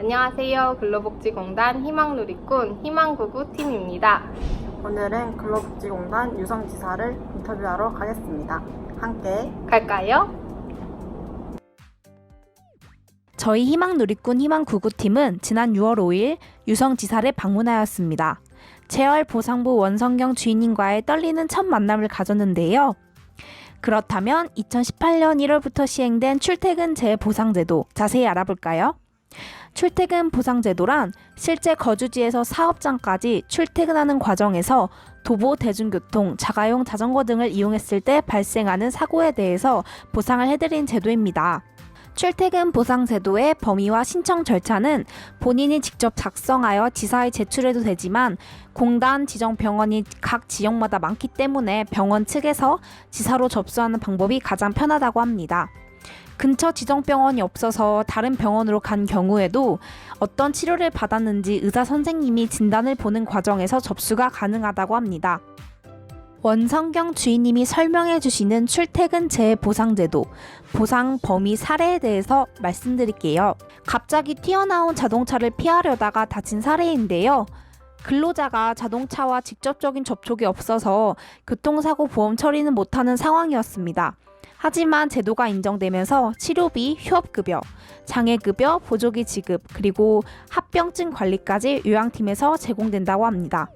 안녕하세요. 근로복지공단 희망누리꾼 희망구구 팀입니다. 오늘은 근로복지공단 유성지사를 인터뷰하러 가겠습니다. 함께 갈까요? 저희 희망누리꾼 희망구구팀은 지난 6월 5일 유성지사를 방문하였습니다. 재활 보상부 원성경 주인님과의 떨리는 첫 만남을 가졌는데요. 그렇다면 2018년 1월부터 시행된 출퇴근 재보상제도 자세히 알아볼까요? 출퇴근 보상제도란 실제 거주지에서 사업장까지 출퇴근하는 과정에서 도보, 대중교통, 자가용 자전거 등을 이용했을 때 발생하는 사고에 대해서 보상을 해드린 제도입니다. 출퇴근 보상 제도의 범위와 신청 절차는 본인이 직접 작성하여 지사에 제출해도 되지만 공단 지정 병원이 각 지역마다 많기 때문에 병원 측에서 지사로 접수하는 방법이 가장 편하다고 합니다. 근처 지정 병원이 없어서 다른 병원으로 간 경우에도 어떤 치료를 받았는지 의사 선생님이 진단을 보는 과정에서 접수가 가능하다고 합니다. 원성경 주인님이 설명해 주시는 출퇴근 재보상제도, 보상 범위 사례에 대해서 말씀드릴게요. 갑자기 튀어나온 자동차를 피하려다가 다친 사례인데요. 근로자가 자동차와 직접적인 접촉이 없어서 교통사고 보험 처리는 못하는 상황이었습니다. 하지만 제도가 인정되면서 치료비, 휴업급여, 장애급여, 보조기 지급, 그리고 합병증 관리까지 요양팀에서 제공된다고 합니다.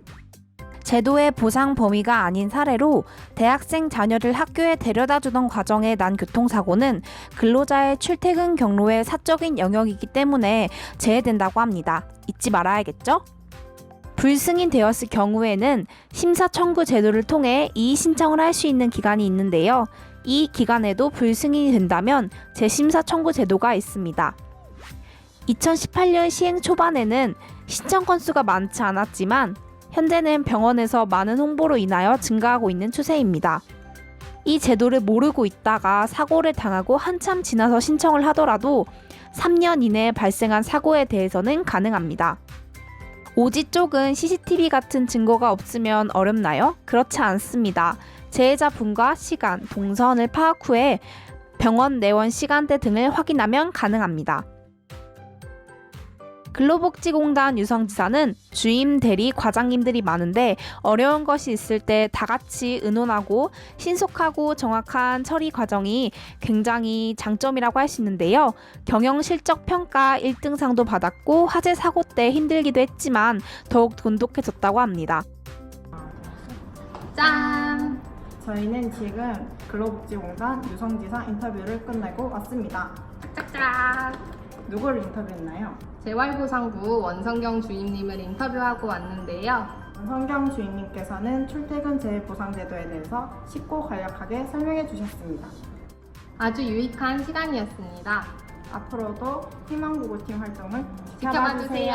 제도의 보상 범위가 아닌 사례로 대학생 자녀를 학교에 데려다 주던 과정에 난 교통사고는 근로자의 출퇴근 경로의 사적인 영역이기 때문에 제외된다고 합니다. 잊지 말아야겠죠? 불승인 되었을 경우에는 심사 청구 제도를 통해 이의 신청을 할 수 있는 기간이 있는데요. 이 기간에도 불승인이 된다면 재심사 청구 제도가 있습니다. 2018년 시행 초반에는 신청 건수가 많지 않았지만 현재는 병원에서 많은 홍보로 인하여 증가하고 있는 추세입니다. 이 제도를 모르고 있다가 사고를 당하고 한참 지나서 신청을 하더라도 3년 이내에 발생한 사고에 대해서는 가능합니다. 오지 쪽은 CCTV 같은 증거가 없으면 어렵나요? 그렇지 않습니다. 재해자분과 시간, 동선을 파악 후에 병원 내원 시간대 등을 확인하면 가능합니다. 근로복지공단 유성지사는 주임 대리 과장님들이 많은데 어려운 것이 있을 때 다 같이 의논하고 신속하고 정확한 처리 과정이 굉장히 장점이라고 할 수 있는데요. 경영 실적 평가 1등상도 받았고 화재 사고 때 힘들기도 했지만 더욱 돈독해졌다고 합니다. 짠! 저희는 지금 근로복지공단 유성지사 인터뷰를 끝내고 왔습니다. 짝짝! 누구를 인터뷰했나요? 재활보상부 원성경 주임님을 인터뷰하고 왔는데요. 성경 주인님께서는 출퇴근 재보상제도에 대해서 쉽고 간략하게 설명해 주셨습니다. 아주 유익한 시간이었습니다. 앞으로도 희망구구팀 활동을 지켜봐 주세요.